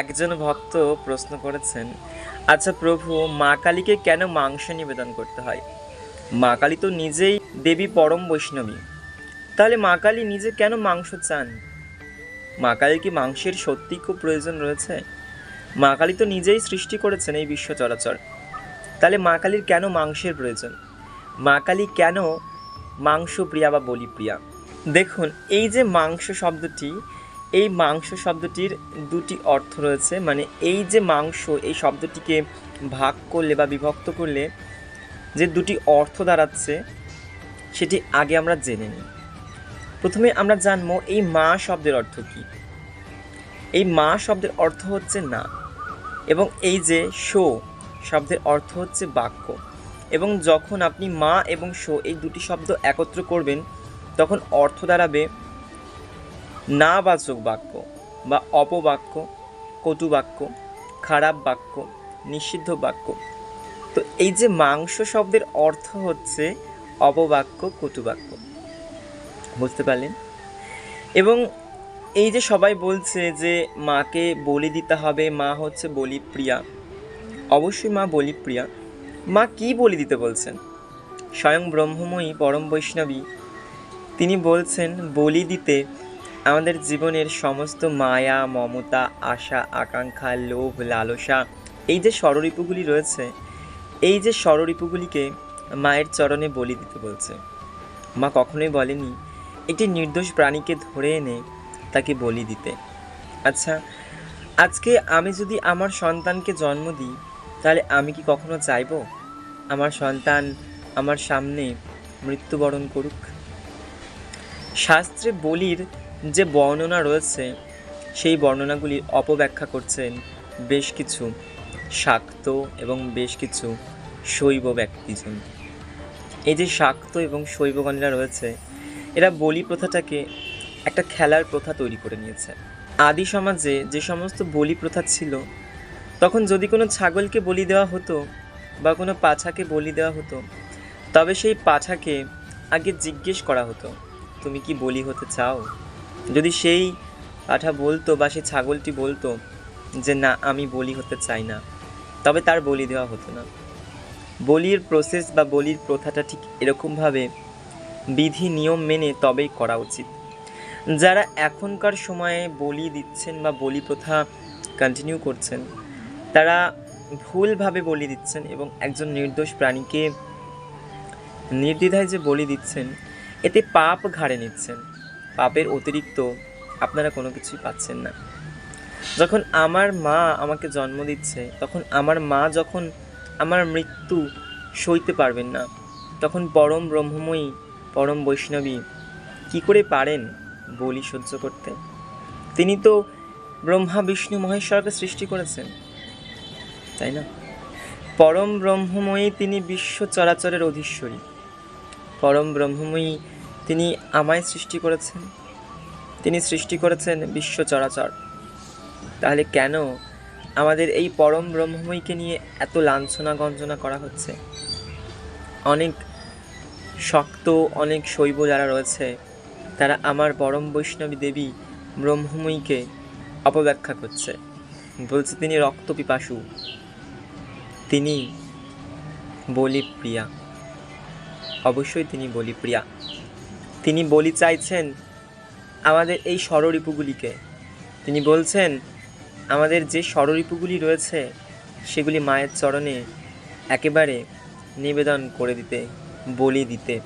একজন ভক্ত প্রশ্ন করেছেন আচ্ছা প্রভু, মা কালীকে কেন মাংস নিবেদন করতে হয়? মা কালী তো নিজেই দেবী পরম বৈষ্ণবী। তাহলে মা কালী নিজে কেন মাংস চান? মা কালীর কি মাংসের সত্যি খুব প্রয়োজন রয়েছে? মা কালী তো নিজেই সৃষ্টি করেছেন এই বিশ্ব চরাচর তাহলে মা কালীর কেন মাংসের প্রয়োজন? মা কালী কেন মাংস প্রিয়া বা বলি প্রিয়া দেখুন, এই যে মাংস শব্দটি এই মাংস শব্দটির দুটি অর্থ রয়েছে। মানে এই যে মাংস, এই শব্দটিকে ভাগ করলে বা বিভক্ত করলে যে দুটি অর্থ দাঁড়াচ্ছে, সেটি আগে আমরা জেনে নিই। প্রথমে আমরা জানব এই মা শব্দের অর্থ কী। এই মা শব্দের অর্থ হচ্ছে না এবং এই যে শো শব্দের অর্থ হচ্ছে বাক্য। এবং যখন আপনি মা এবং শো এই দুটি শব্দ একত্র করবেন, তখন অর্থ দাঁড়াবে নাবাচক বাক্য, বা অপবাক্য, কটু বাক্য, খারাপ বাক্য, নিষিদ্ধ বাক্য। তো এই যে মাংস শব্দের অর্থ হচ্ছে অপবাক্য, কটু বাক্য। বুঝতে পারলেন? এবং এই যে সবাই বলছে যে মাকে বলি দিতে হবে, মা হচ্ছে বলি প্রিয়া অবশ্যই মা বলি প্রিয়া মা কি বলি দিতে বলছেন? স্বয়ং ব্রহ্মময়ী পরম বৈষ্ণবী, তিনি বলছেন, বলি দিতে আমাদের জীবনের সমস্ত মায়া, মমতা, আশা, আকাঙ্ক্ষা, লোভ, লালসা, এই যে স্বররিপুগুলি রয়েছে, এই যে স্বররিপুগুলিকে মায়ের চরণে বলি দিতে বলছে। মা কখনোই বলেনি একটি নির্দোষ প্রাণীকে ধরে এনে তাকে বলি দিতে। আচ্ছা আজকে আমি যদি আমার সন্তানকে জন্ম দিই, তাহলে আমি কি কখনো চাইব? আমার সন্তান আমার সামনে মৃত্যুবরণ করুক। শাস্ত্রে বলির যে বর্ণনা রয়েছে, সেই বর্ণনাগুলি অপব্যাখ্যা করছেন বেশ কিছু শাক্ত এবং বেশ কিছু শৈব ব্যক্তিজন। এই যে শাক্ত এবং শৈবগণেরা রয়েছে, এরা বলি প্রথাটাকে একটা খেলার প্রথা তৈরি করে নিয়েছে। আদি সমাজে যে সমস্ত বলি প্রথা ছিল, তখন যদি কোনো ছাগলকে বলি দেওয়া হতো বা কোনো পাছাকে বলি দেওয়া হতো, তবে সেই পাছাকে আগে জিজ্ঞেস করা হতো, তুমি কি বলি হতে চাও? যদি সেই পাঠা বলতো বা সেই ছাগলটি বলতো যে, না, আমি বলি হতে চাই না। তবে তার বলি দেওয়া হতো না। বলির প্রসেস বা বলির প্রথাটা ঠিক এরকমভাবে বিধি, নিয়ম মেনে তবেই করা উচিত। যারা এখনকার সময়ে বলি দিচ্ছেন বা বলি প্রথা কন্টিনিউ করছেন, তারা ভুলভাবে বলি দিচ্ছেন এবং একজন নির্দোষ প্রাণীকে নির্দ্বিধায় যে বলি দিচ্ছেন, এতে পাপ ঘাড়ে নিচ্ছেন। পাপের অতিরিক্ত আপনারা কোনো কিছুই পাচ্ছেন না। যখন আমার মা আমাকে জন্ম দিচ্ছে, তখন আমার মা যখন আমার মৃত্যু সইতে পারবেন না, তখন পরম ব্রহ্মময়ী, পরম বৈষ্ণবী কি করে পারেন বলি সহ্য করতে? তিনি তো ব্রহ্মা, বিষ্ণু, মহেশ্বরকে সৃষ্টি করেছেন, তাই না? পরম ব্রহ্মময়ী তিনি বিশ্ব চরাচরের অধীশ্বরী। পরম ব্রহ্মময়ী তিনি আমায় সৃষ্টি করেছেন। তিনি সৃষ্টি করেছেন বিশ্ব চরাচর। তাহলে কেন আমাদের এই পরম ব্রহ্মময়ীকে নিয়ে এত লাঞ্ছনা গঞ্জনা করা হচ্ছে? অনেক শক্ত, অনেক শৈব যারা রয়েছে, তারা আমার পরম বৈষ্ণবী দেবী ব্রহ্মময়ীকে অপব্যাখ্যা করছে। বলছে তিনি রক্ত পিপাসু। তিনি বলি প্রিয়া অবশ্যই তিনি বলি প্রিয়া তিনি বলি চাইছেন আমাদের এই ষড়রিপুগুলিকে তিনি বলছেন, আমাদের যে ষড়রিপুগুলি রয়েছে, সেগুলি মায়ের চরণে একেবারে নিবেদন করে দিতে, বলি দিতে।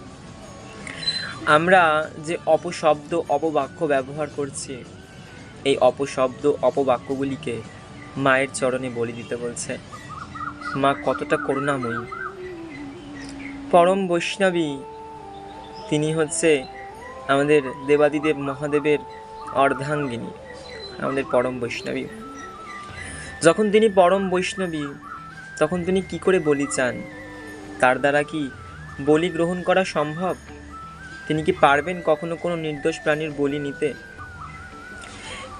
আমরা যে অপশব্দ, অপবাক্য ব্যবহার করছি, এই অপশব্দ, অপবাক্যগুলিকে মায়ের চরণে বলি দিতে বলছে। মা কতটা করুণাময়ী। পরম বৈষ্ণবী তিনি হচ্ছে আমাদের দেবাদিদেব মহাদেবের অর্ধাঙ্গিনী, আমাদের পরম বৈষ্ণবী। যখন তিনি পরম বৈষ্ণবী, তখন তিনি কি করে বলি চান? তার দ্বারা কি বলি গ্রহণ করা সম্ভব? তিনি কি পারবেন কখনো কোনো নির্দোষ প্রাণীর বলি নিতে?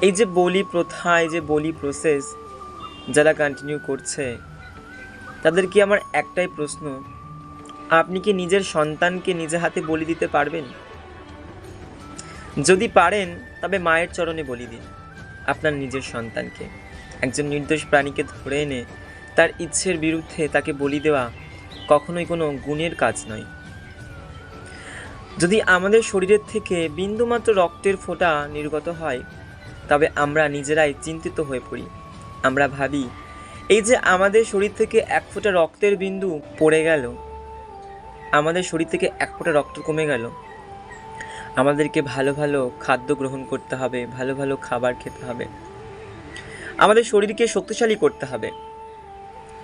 এই যে বলি প্রথা, এই যে বলি প্রসেস যারা কন্টিনিউ করছে, তাদের কি আমার একটাই প্রশ্ন? আপনি কি নিজের সন্তানকে নিজে হাতে বলি দিতে পারবেন? যদি পারেন, তবে মায়ের চরণে বলি দিন আপনার নিজের সন্তানকে। একজন নির্দোষ প্রাণীকে ধরে এনে তার ইচ্ছের বিরুদ্ধে তাকে বলি দেওয়া কখনোই কোনো গুণের কাজ নয়। যদি আমাদের শরীরের থেকে বিন্দুমাত্র রক্তের ফোঁটা নির্গত হয়, তবে আমরা নিজেরাই চিন্তিত হয়ে পড়ি। আমরা ভাবি, এই যে আমাদের শরীর থেকে এক ফোঁটা রক্তের বিন্দু পড়ে গেল আমাদের শরীর থেকে এক ফোঁটা রক্ত কমে গেল। আমাদেরকে ভালো ভালো খাদ্য গ্রহণ করতে হবে, ভালো ভালো খাবার খেতে হবে। আমাদের শরীরকে শক্তিশালী করতে হবে।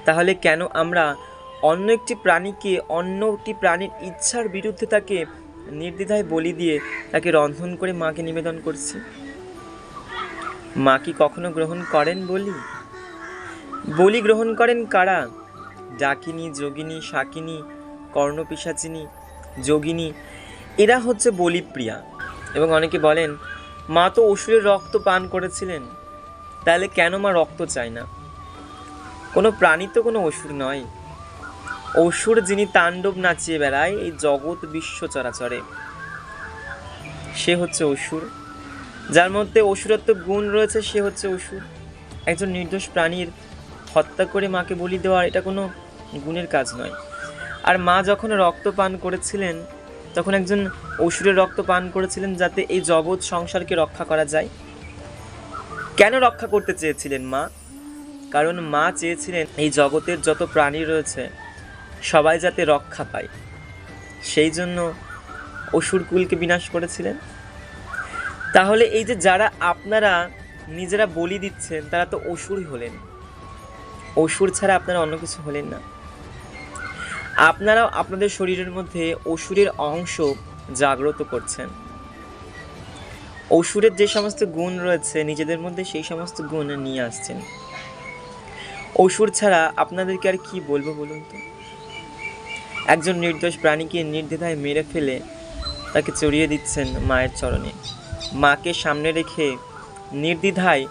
তাহলে কেন আমরা অন্য একটি প্রাণীকে, অন্য একটি প্রাণীর ইচ্ছার বিরুদ্ধে তাকে নির্দ্বিধায় বলি দিয়ে তাকে রন্ধন করে মাকে নিবেদন করছি? মা কি কখনো গ্রহণ করেন বলি? বলি গ্রহণ করেন কারা? ডাকিনী যোগিনী, শাকিনী কর্ণপিসাচিনী যোগিনী, এরা হচ্ছে বলিপ্রিয়া। এবং অনেকে বলেন, মা তো অসুরের রক্ত পান করেছিলেন, তাহলে কেন মা রক্ত চায় না? কোনো প্রাণী তো কোনো অসুর নয়। অসুর যিনি তাণ্ডব নাচিয়ে বেড়ায়, এই জগৎ বিশ্ব চরাচরে। সে হচ্ছে অসুর। যার মধ্যে অসুরত্ব গুণ রয়েছে, সে হচ্ছে অসুর। একজন নির্দোষ প্রাণীর হত্যা করে মাকে বলি দেওয়া, এটা কোনো গুণের কাজ নয়। আর মা যখন রক্ত পান করেছিলেন, তখন একজন অসুরের রক্ত পান করেছিলেন যাতে এই জগৎ সংসারকে রক্ষা করা যায়। কেন রক্ষা করতে চেয়েছিলেন মা? কারণ মা চেয়েছিলেন এই জগতের যত প্রাণী রয়েছে, সবাই যাতে রক্ষা পায়। সেই জন্য অসুর কুলকে বিনাশ করেছিলেন। তাহলে এই যে যারা আপনারা নিজেরা বলি দিচ্ছেন, তারা তো অসুরই হলেন। অসুর ছাড়া আপনারা অন্য কিছু হলেন না। আপনারাও আপনাদের শরীরের মধ্যে অসুরের অংশ জাগ্রত করছেন। অসুরের যে সমস্ত গুণ রয়েছে, নিজেদের মধ্যে সেই সমস্ত গুণ নিয়ে আসছেন। অসুর ছাড়া আপনাদেরকে আর কি বলব বলুন তো? একজন নির্দোষ প্রাণীকে নির্দ্বিধায় মেরে ফেলে তাকে চড়িয়ে দিচ্ছেন মায়ের চরণে। মাকে সামনে রেখে নির্দ্বিধায়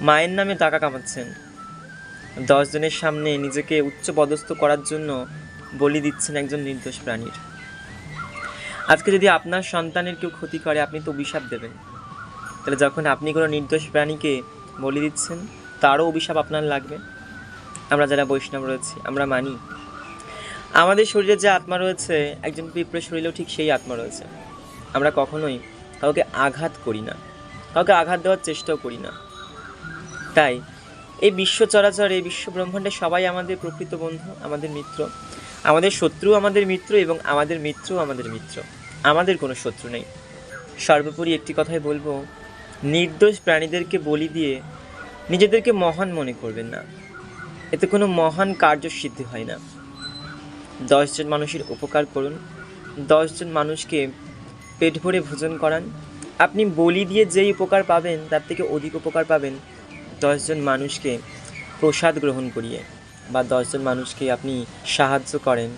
মায়ের নামে টাকা কামাচ্ছেন। দশজনের সামনে নিজেকে উচ্চ পদস্থ করার জন্য বলি দিচ্ছেন একজন নির্দোষ প্রাণীর। আজকে যদি আপনার সন্তানের কেউ ক্ষতি করে, আপনি তো অভিশাপ দেবেন। তাহলে যখন আপনি কোনো নির্দোষ প্রাণীকে বলি দিচ্ছেন, তারও অভিশাপ আপনার লাগবে? আমরা যারা বৈষ্ণব রয়েছি, আমরা মানি। আমাদের শরীরে যে আত্মা রয়েছে, একজন পিঁপড়ের শরীরেও ঠিক সেই আত্মা রয়েছে। আমরা কখনোই কাউকে আঘাত করি না। কাউকে আঘাত দেওয়ার চেষ্টাও করি না। তাই এই বিশ্ব চরাচর, এই বিশ্ব ব্রহ্মাণ্ডে সবাই আমাদের প্রকৃত বন্ধু, আমাদের মিত্র। আমাদের শত্রু আমাদের মিত্র এবং আমাদের মিত্র আমাদের মিত্র। আমাদের কোনো শত্রু নেই। সর্বোপরি একটি কথাই বলব, নির্দোষ প্রাণীদেরকে বলি দিয়ে নিজেদেরকে মহান মনে করবেন না। এতে কোনো মহান কার্যসিদ্ধি হয় না। দশজন মানুষের উপকার করুন। দশজন মানুষকে পেট ভরে ভোজন করান। আপনি বলি দিয়ে যেই উপকার পাবেন, তার থেকে অধিক উপকার পাবেন। দশজন মানুষকে প্রসাদ গ্রহণ করিয়ে বা দশজন মানুষকে আপনি সাহায্য করেন,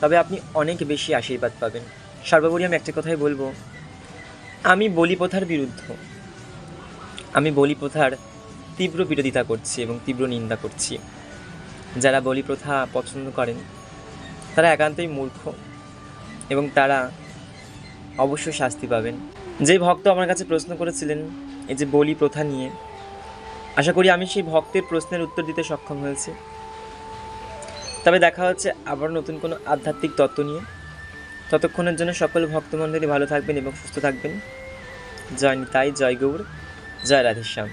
তবে আপনি অনেক বেশি আশীর্বাদ পাবেন। সর্বোপরি আমি একটা কথাই বলব, আমি বলি প্রথার বিরুদ্ধ। আমি বলি প্রথার তীব্র বিরোধিতা করছি এবং তীব্র নিন্দা করছি। যারা বলি প্রথা পছন্দ করেন, তারা একান্তই মূর্খ এবং তারা অবশ্যই শাস্তি পাবেন। যে ভক্ত আমার কাছে প্রশ্ন করেছিলেন, এই যে বলি প্রথা নিয়ে আশা করি আমি সেই ভক্তের প্রশ্নের উত্তর দিতে সক্ষম হয়েছি। তবে দেখা হচ্ছে আবার নতুন কোনো আধ্যাত্মিক তত্ত্ব নিয়ে। ততক্ষণের জন্য সকল ভক্তমণ্ডলী ভালো থাকবেন এবং সুস্থ থাকবেন। জয় নিতাই, জয় গৌর, জয় রাধেশ্যাম।